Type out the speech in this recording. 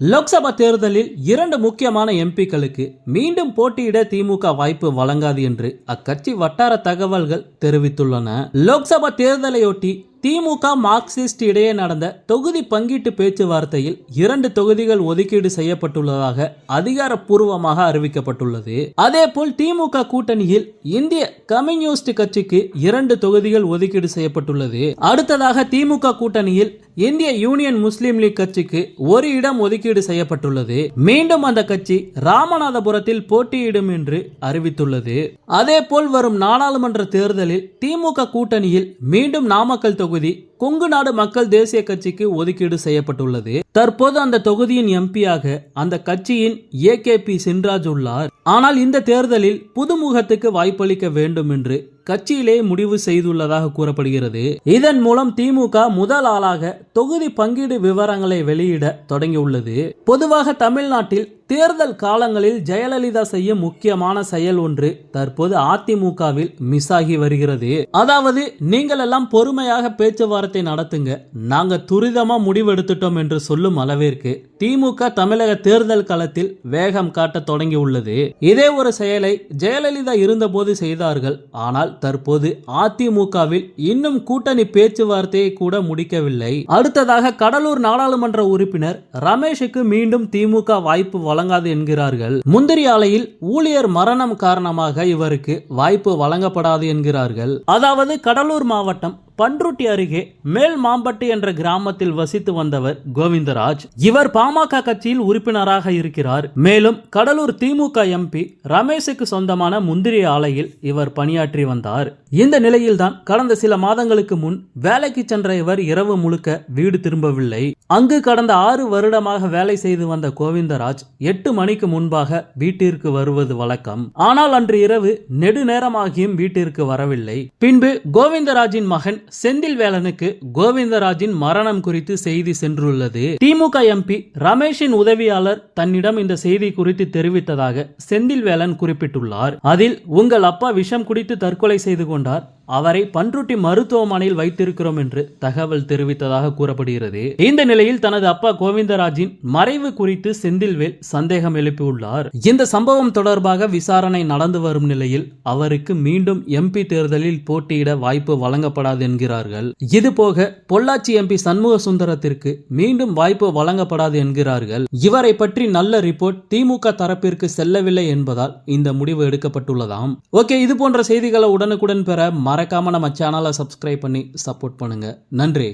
லோக்சபா தேர்தலில் இரண்டு முக்கியமான எம்பிக்களுக்கு மீண்டும் போட்டியிட திமுக வாய்ப்பு வழங்காது என்று அக்கட்சி வட்டார தகவல்கள் தெரிவித்துள்ளன. லோக்சபா தேர்தலையொட்டி திமுக மார்க்சிஸ்ட் இடையே நடந்த தொகுதி பங்கீட்டு பேச்சுவார்த்தையில் இரண்டு தொகுதிகள் ஒதுக்கீடு செய்யப்பட்டுள்ளதாக அதிகாரப்பூர்வமாக அறிவிக்கப்பட்டுள்ளது. அதேபோல் திமுக கூட்டணியில் இந்திய கம்யூனிஸ்ட் கட்சிக்கு இரண்டு தொகுதிகள் ஒதுக்கீடு செய்யப்பட்டுள்ளது. அடுத்ததாக திமுக கூட்டணியில் இந்திய யூனியன் முஸ்லீம் லீக் கட்சிக்கு ஒரு இடம் ஒதுக்கீடு செய்யப்பட்டுள்ளது. மீண்டும் அந்த கட்சி ராமநாதபுரத்தில் போட்டியிடும் என்று அறிவித்துள்ளது. அதேபோல் வரும் நாடாளுமன்ற தேர்தலில் திமுக கூட்டணியில் மீண்டும் நாமக்கல் தொகுதி கொங்கு நாடு மக்கள் தேசிய கட்சிக்கு ஒதுக்கீடு செய்யப்பட்டுள்ளது. தற்போது அந்த தொகுதியின் எம்பியாக அந்த கட்சியின் ஏ கே பி சின்ராஜ் உள்ளார். ஆனால் இந்த தேர்தலில் புதுமுகத்துக்கு வாய்ப்பளிக்க வேண்டும் என்று கட்சியிலே முடிவு செய்துள்ளதாக கூறப்படுகிறது. இதன் மூலம் திமுக முதல் ஆளாக தொகுதி பங்கீடு விவரங்களை வெளியிட தொடங்கியுள்ளது. பொதுவாக தமிழ்நாட்டில் தேர்தல் காலங்களில் ஜெயலலிதா செய்யும் முக்கியமான செயல் ஒன்று தற்போது அதிமுகவில் மிஸ் ஆகி வருகிறது. அதாவது நீங்கள் எல்லாம் பொறுமையாக பேச்சுவார்த்தை நடத்துங்க. நாங்க துரிதமா முடிவெடுத்துட்டோம் என்று சொல்லும் அளவிற்கு திமுக தமிழக தேர்தல் களத்தில் வேகம் காட்ட தொடங்கி உள்ளது இதே ஒரு செயலை ஜெயலலிதா இருந்தபோது செய்தார்கள். ஆனால் தற்போது அதிமுகவில் இன்னும் கூட்டணி பேச்சுவார்த்தையை கூட முடிக்கவில்லை. அடுத்ததாக கடலூர் நாடாளுமன்ற உறுப்பினர் ரமேஷுக்கு மீண்டும் திமுக வாய்ப்பு வழங்காது என்கிறார்கள். முந்திரி ஆலையில் ஊழியர் மரணம் காரணமாக இவருக்கு வாய்ப்பு வழங்கப்படாது என்கிறார்கள். அதாவது கடலூர் மாவட்டம் பன்ருட்டி அருகே மேல் மாம்பட்டு என்ற கிராமத்தில் வசித்து வந்தவர் கோவிந்தராஜ். இவர் பாமக கட்சியில் உறுப்பினராக இருக்கிறார். மேலும் கடலூர் திமுக எம்பி ரமேஷுக்கு சொந்தமான முந்திரி ஆலையில் இவர் பணியாற்றி வந்தார். இந்த நிலையில்தான் கடந்த சில மாதங்களுக்கு முன் வேலைக்கு சென்ற இவர் இரவு முழுக்க வீடு திரும்பவில்லை. அங்கு கடந்த ஆறு வருடமாக வேலை செய்து வந்த கோவிந்தராஜ் எட்டு மணிக்கு முன்பாக வீட்டிற்கு வருவது வழக்கம். ஆனால் அன்று இரவு நெடுநேரமாகியும் வீட்டிற்கு வரவில்லை. பின்பு கோவிந்தராஜின் மகன் செந்தில் வேலனுக்கு கோவிந்தராஜின் மரணம் குறித்து செய்தி சென்றுள்ளது. திமுக எம்பி ரமேஷின் உதவியாளர் தன்னிடம் இந்த செய்தி குறித்து தெரிவித்ததாக செந்தில் வேலன் குறிப்பிட்டுள்ளார். அதில் உங்கள் அப்பா விஷம் குடித்து தற்கொலை செய்து கொண்டார். அவரை பன்ருட்டி மருத்துவமனையில் வைத்திருக்கிறோம் என்று தகவல் தெரிவித்ததாக கூறப்படுகிறது. இந்த நிலையில் தனது அப்பா கோவிந்தராஜின் மறைவு குறித்து செந்தில்வேல் சந்தேகம் எழுப்பியுள்ளார். இந்த சம்பவம் தொடர்பாக விசாரணை நடந்து வரும் நிலையில் அவருக்கு மீண்டும் எம்பி தேர்தலில் போட்டியிட வாய்ப்பு வழங்கப்படாது என்கிறார்கள். இதுபோக பொள்ளாச்சி எம்பி சண்முக சுந்தரத்திற்கு மீண்டும் வாய்ப்பு வழங்கப்படாது என்கிறார்கள். இவரை பற்றி நல்ல ரிப்போர்ட் திமுக தரப்பிற்கு செல்லவில்லை என்பதால் இந்த முடிவு எடுக்கப்பட்டுள்ளதாம். ஓகே இது போன்ற செய்திகளை உடனுக்குடன் பெற மறக்காமல் நம்ம சேனலை சப்ஸ்கிரைப் பண்ணி சப்போர்ட் பண்ணுங்கள் நன்றி.